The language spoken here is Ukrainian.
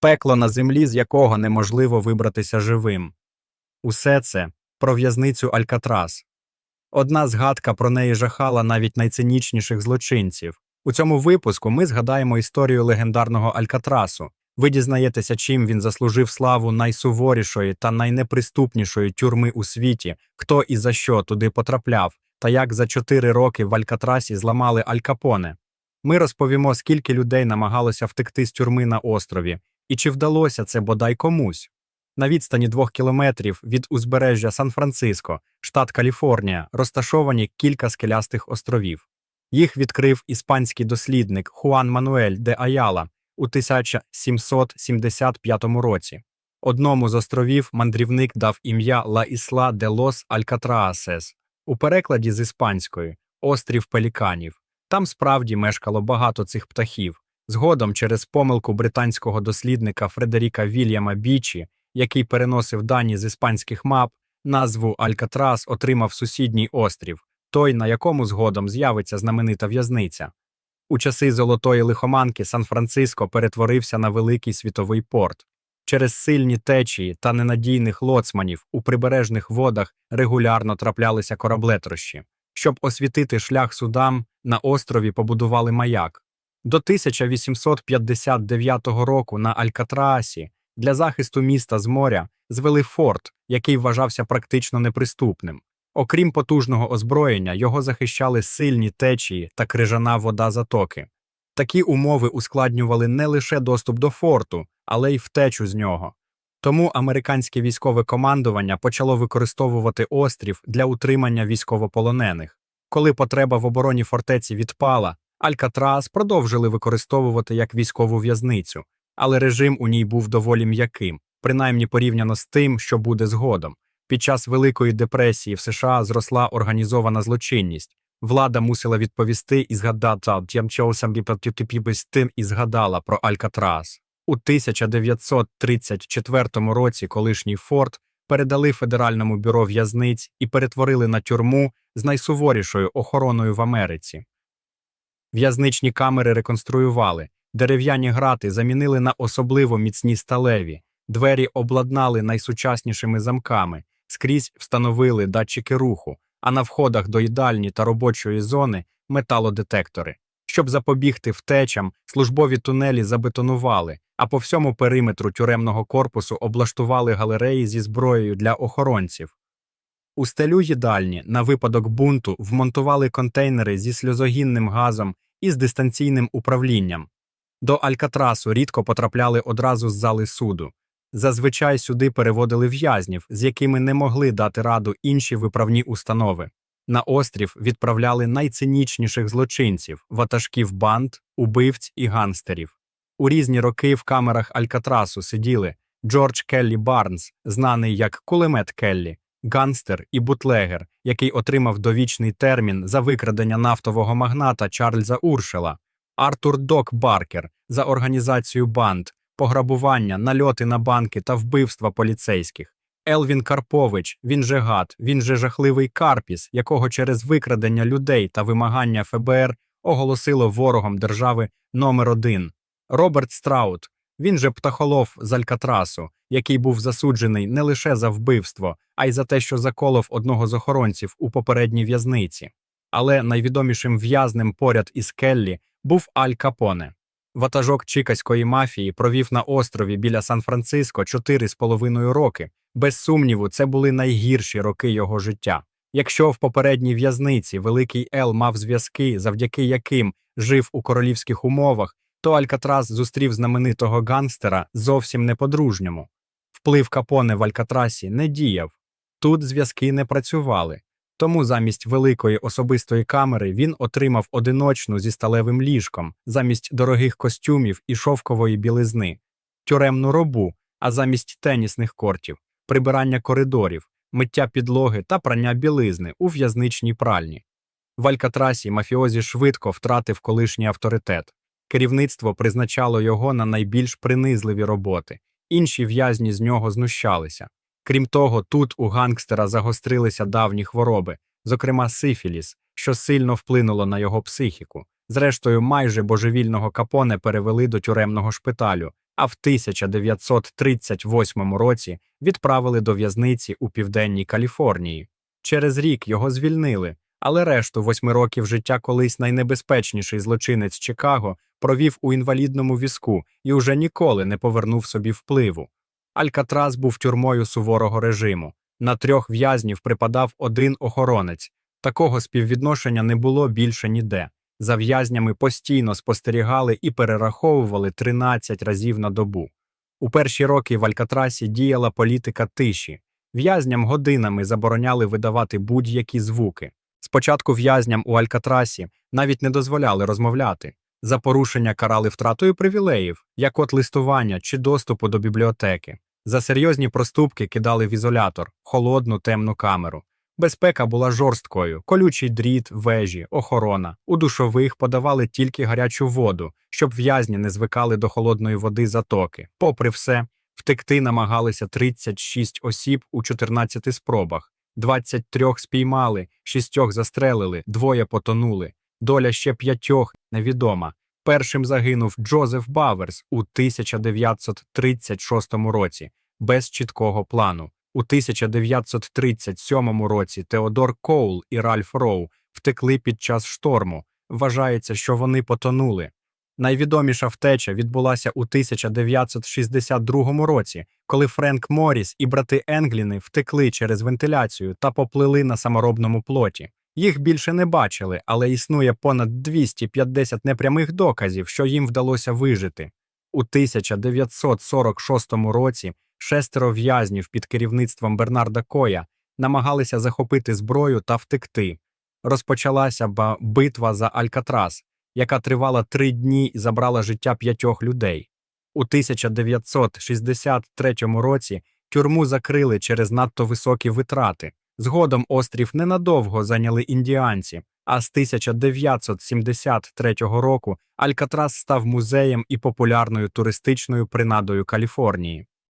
пекло на землі, з якого неможливо вибратися живим. Усе це про в'язницю Алькатрас. Одна згадка про неї жахала навіть найцинічніших злочинців. У цьому випуску ми згадаємо історію легендарного Алькатрасу. Ви дізнаєтеся, чим він заслужив славу найсуворішої та найнеприступнішої тюрми у світі, хто і за що туди потрапляв, та як за чотири роки в Алькатрасі зламали Аль Капоне. Ми розповімо, скільки людей намагалося втекти з тюрми на острові, і чи вдалося це бодай комусь. На відстані двох кілометрів від узбережжя Сан-Франциско, штат Каліфорнія, розташовані кілька скелястих островів. Їх відкрив іспанський дослідник Хуан Мануель де Аяла у 1775 році. Одному з островів мандрівник дав ім'я Ла Ісла де Лос Алькатраасес, у перекладі з іспанської острів пеліканів. Там справді мешкало багато цих птахів. Згодом, через помилку британського дослідника Фредеріка Вільяма Бічі, який переносив дані з іспанських мап, назву Алькатрас отримав сусідній острів, той, на якому згодом з'явиться знаменита в'язниця. У часи золотої лихоманки Сан-Франциско перетворився на великий світовий порт. Через сильні течії та ненадійних лоцманів у прибережних водах регулярно траплялися кораблетрощі. Щоб освітити шлях судам, на острові побудували маяк. До 1859 року на Алькатраасі для захисту міста з моря звели форт, який вважався практично неприступним. Окрім потужного озброєння, його захищали сильні течії та крижана вода затоки. Такі умови ускладнювали не лише доступ до форту, але й втечу з нього. Тому американське військове командування почало використовувати острів для утримання військовополонених. Коли потреба в обороні фортеці відпала, Алькатрас продовжили використовувати як військову в'язницю, але режим у ній був доволі м'яким, принаймні порівняно з тим, що буде згодом. Під час Великої депресії в США зросла організована злочинність. Влада мусила відповісти і згадати тим і згадала про Алькатрас. У 1934 році колишній форт передали Федеральному бюро в'язниць і перетворили на тюрму з найсуворішою охороною в Америці. В'язничні камери реконструювали, дерев'яні грати замінили на особливо міцні сталеві, двері обладнали найсучаснішими замками, скрізь встановили датчики руху, а на входах до їдальні та робочої зони металодетектори. Щоб запобігти втечам, службові тунелі забетонували, а по всьому периметру тюремного корпусу облаштували галереї зі зброєю для охоронців. У стелю їдальні на випадок бунту вмонтували контейнери зі сльозогінним газом і з дистанційним управлінням. До Алькатрасу рідко потрапляли одразу з зали суду. Зазвичай сюди переводили в'язнів, з якими не могли дати раду інші виправні установи. На острів відправляли найцинічніших злочинців ватажків банд, убивць і гангстерів. У різні роки в камерах Алькатрасу сиділи Джордж Келлі Барнс, знаний як кулемет Келлі, гангстер і бутлегер, який отримав довічний термін за викрадення нафтового магната Чарльза Уршела, Артур Док Баркер за організацію банд, пограбування, нальоти на банки та вбивства поліцейських. Елвін Карпович, він же гад, він же жахливий Карпіс, якого через викрадення людей та вимагання ФБР оголосило ворогом держави номер один. Роберт Страут, він же птахолов з Алькатрасу, який був засуджений не лише за вбивство, а й за те, що заколов одного з охоронців у попередній в'язниці. Але найвідомішим в'язнем поряд із Келлі був Аль Капоне. Ватажок чикаської мафії провів на острові біля Сан-Франциско чотири з половиною роки. Без сумніву, це були найгірші роки його життя. Якщо в попередній в'язниці Великий Ел мав зв'язки, завдяки яким жив у королівських умовах, то Алькатрас зустрів знаменитого гангстера зовсім не по-дружньому. Вплив Капоне в Алькатрасі не діяв. Тут зв'язки не працювали. Тому замість великої особистої камери він отримав одиночну зі сталевим ліжком, замість дорогих костюмів і шовкової білизни, тюремну робу, а замість тенісних кортів, прибирання коридорів, миття підлоги та прання білизни у в'язничній пральні. В Алькатрасі мафіозі швидко втратив колишній авторитет. Керівництво призначало його на найбільш принизливі роботи, інші в'язні з нього знущалися. Крім того, тут у гангстера загострилися давні хвороби, зокрема сифіліс, що сильно вплинуло на його психіку. Зрештою, майже божевільного капоне перевели до тюремного шпиталю, а в 1938 році відправили до в'язниці у південній Каліфорнії. Через рік його звільнили, але решту восьми років життя колись найнебезпечніший злочинець Чикаго провів у інвалідному візку і уже ніколи не повернув собі впливу. Алькатрас був тюрмою суворого режиму. На трьох в'язнів припадав один охоронець. Такого співвідношення не було більше ніде. За в'язнями постійно спостерігали і перераховували 13 разів на добу. У перші роки в Алькатрасі діяла політика тиші. В'язням годинами забороняли видавати будь-які звуки. Спочатку в'язням у Алькатрасі навіть не дозволяли розмовляти. За порушення карали втратою привілеїв, як от листування чи доступу до бібліотеки. За серйозні проступки кидали в ізолятор, холодну темну камеру. Безпека була жорсткою, колючий дріт, вежі, охорона. У душових подавали тільки гарячу воду, щоб в'язні не звикали до холодної води затоки. Попри все, втекти намагалися 36 осіб у 14 спробах. 23 спіймали, шістьох застрелили, двоє потонули. Доля ще п'ятьох невідома. Першим загинув Джозеф Баверс у 1936 році без чіткого плану. У 1937 році Теодор Коул і Ральф Роу втекли під час шторму. Вважається, що вони потонули. Найвідоміша втеча відбулася у 1962 році, коли Френк Морріс і брати Енгліни втекли через вентиляцію та поплили на саморобному плоті. Їх більше не бачили, але існує понад 250 непрямих доказів, що їм вдалося вижити. У 1946 році шестеро в'язнів під керівництвом Бернарда Коя намагалися захопити зброю та втекти. Розпочалася ба- битва за Алькатрас, яка тривала три дні і забрала життя п'ятьох людей. У 1963 році тюрму закрили через надто високі витрати. Згодом острів ненадовго зайняли індіанці, а з 1973 року Алькатрас став музеєм і популярною туристичною принадою Каліфорнії.